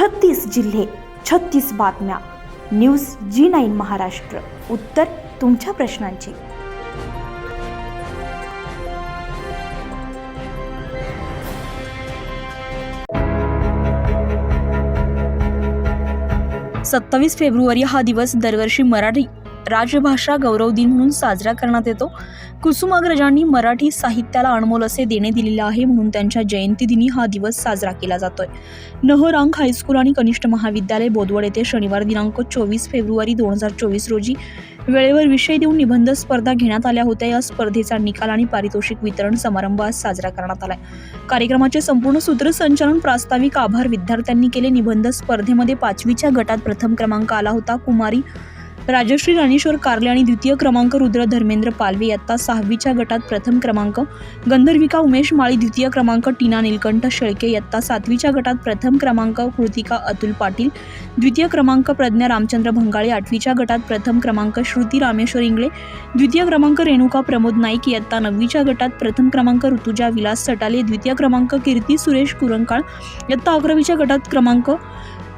छत्तीस जिल्हे छत्तीस बातम्या. News G nine Maharashtra. उत्तर तुमच्या प्रश्नांची. सत्तावीस फेब्रुवारी हा दिवस दरवर्षी मराठी राजभाषा गौरव दिन म्हणून साजरा करण्यात येतो. कुसुमाग्रजांनी मराठी साहित्याला अनमोल असे देणे दिलेले आहे म्हणून त्यांच्या जयंतीदिनी हा दिवस साजरा केला जातोय. नहरांग हायस्कूल आणि कनिष्ठ महाविद्यालय बोदवड येथे शनिवार दिनांक चोवीस फेब्रुवारी दोन हजार चोवीस रोजी वेळेवर विषय देऊन निबंध स्पर्धा घेण्यात आल्या होत्या. या स्पर्धेचा निकाल आणि पारितोषिक वितरण समारंभ आज साजरा करण्यात आलाय. कार्यक्रमाचे संपूर्ण सूत्रसंचालन प्रास्ताविक आभार विद्यार्थ्यांनी केले. निबंध स्पर्धेमध्ये पाचवीच्या गटात प्रथम क्रमांक आला होता. कुमारी राजश्री राणेश्वर कारले आणि द्वितीय क्रमांक रुद्र धर्मेंद्र पालवे इयत्ता सहावीच्या गटात प्रथम क्रमांक. गंधर्विका उमेश माळी द्वितीय क्रमांक टीना निलकंठ शेळके इयत्ता सातवीच्या गटात प्रथम क्रमांक कृतिका अतुल पाटील. द्वितीय क्रमांक प्रज्ञा रामचंद्र भंगाळे आठवीच्या गटात प्रथम क्रमांक श्रुती रामेश्वर इंगळे. द्वितीय क्रमांक रेणुका प्रमोद नाईक इयत्ता नववीच्या गटात प्रथम क्रमांक ऋतुजा विलास सटाले. द्वितीय क्रमांक कीर्ती सुरेश कुरंकाळ इयत्ता अकरावीच्या गटात क्रमांक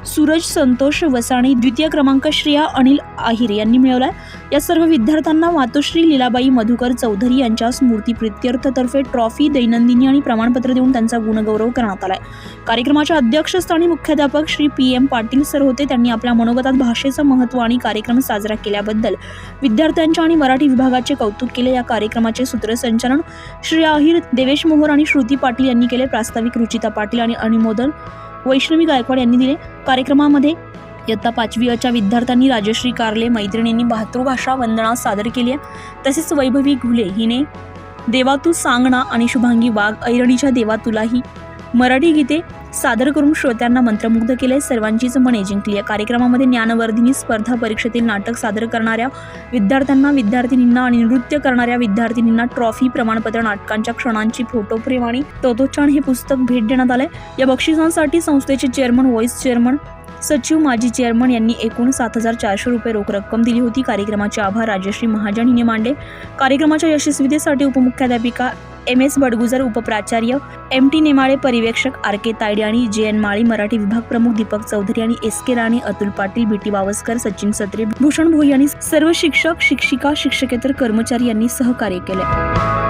सूरज संतोष वसाणी द्वितीय क्रमांक श्रेया अनिल आहिर यांनी मिळवला या सर्व विद्यार्थ्यांना मातोश्री लीलाबाई मधुकर चौधरी यांच्या स्मृती प्रित्यर्थतर्फे ट्रॉफी दैनंदिनी आणि प्रमाणपत्र देऊन त्यांचा गुणगौरव करण्यात आलाय. कार्यक्रमाच्या अध्यक्षस्थानी मुख्याध्यापक Shri P M Patil sir होते. त्यांनी आपल्या मनोगतात भाषेचं महत्त्व आणि कार्यक्रम साजरा केल्याबद्दल विद्यार्थ्यांच्या आणि मराठी विभागाचे कौतुक केले. या कार्यक्रमाचे सूत्रसंचालन श्री आहिर देवेश मोहोर आणि श्रुती पाटील यांनी केले. प्रास्ताविक रुचिता पाटील आणि अनुमोदन वैष्णवी गायकवाड यांनी दिले. कार्यक्रमामध्ये इयत्ता पाचवीच्या विद्यार्थ्यांनी राजश्री कारले मैत्रिणींनी मातृभाषा वंदना सादर केली आहे. तसेच वैभवी घुले हिने देवा तू सांगणा आणि शुभांगी वाघ ऐरणीच्या देवा तुलाही मराठी गीते सादर करून श्रोत्यांना मंत्रमुग्ध केले सर्वांचीच मने जिंकली या कार्यक्रमामध्ये ज्ञानवर्धिनी स्पर्धा परीक्षेतील नाटक सादर करणाऱ्या विद्यार्थ्यांना विद्यार्थिनींना आणि नृत्य करणाऱ्या विद्यार्थिनींना ट्रॉफी प्रमाणपत्र नाटकांच्या क्षणांची फोटो फ्रेम आणि तोतोच्चान हे पुस्तक भेट देण्यात आले या बक्षिसांसाठी संस्थेचे चेअरमन व्हॉइस चेअरमन सचिव माजी चेअरमन यांनी एकूण सात हजार चारशे रुपये रोख रक्कम दिली होती. कार्यक्रमाचे आभार राजश्री महाजन हिने मांडले कार्यक्रमाच्या यशस्वीतेसाठी उपमुख्याध्यापिका एम एस बडगुजर उपप्राचार्य एम टी नेमाळे परिवेक्षक आर के तायडे आणि जे एन माळी मराठी विभाग प्रमुख दीपक चौधरी आणि S K Rani Atul Patil B T Bawaskar Sachin Satre Bhushan Bhoi आणि सर्व शिक्षक शिक्षिका शिक्षकेतर कर्मचारी यांनी सहकार्य केले.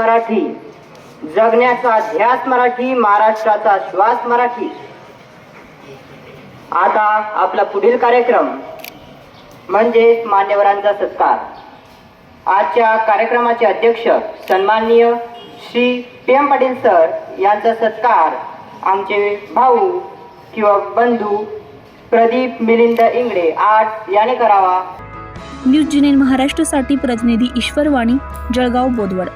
मराठी. जगण्याचा ध्यास मराठी महाराष्ट्राचा श्वास मराठी. आता आपला पुढील कार्यक्रम म्हणजे मान्यवरांचा सत्कार. आजच्या कार्यक्रमाचे अध्यक्ष सन्माननीय Shri P M Patil sir यांचा सत्कार आमचे भाऊ किंवा बंधू प्रदीप मिलिंद इंगडे आठ याने करावा. न्यूज जिनेन महाराष्ट्रासाठी प्रतिनिधी ईश्वरवाणी जळगाव बोदवड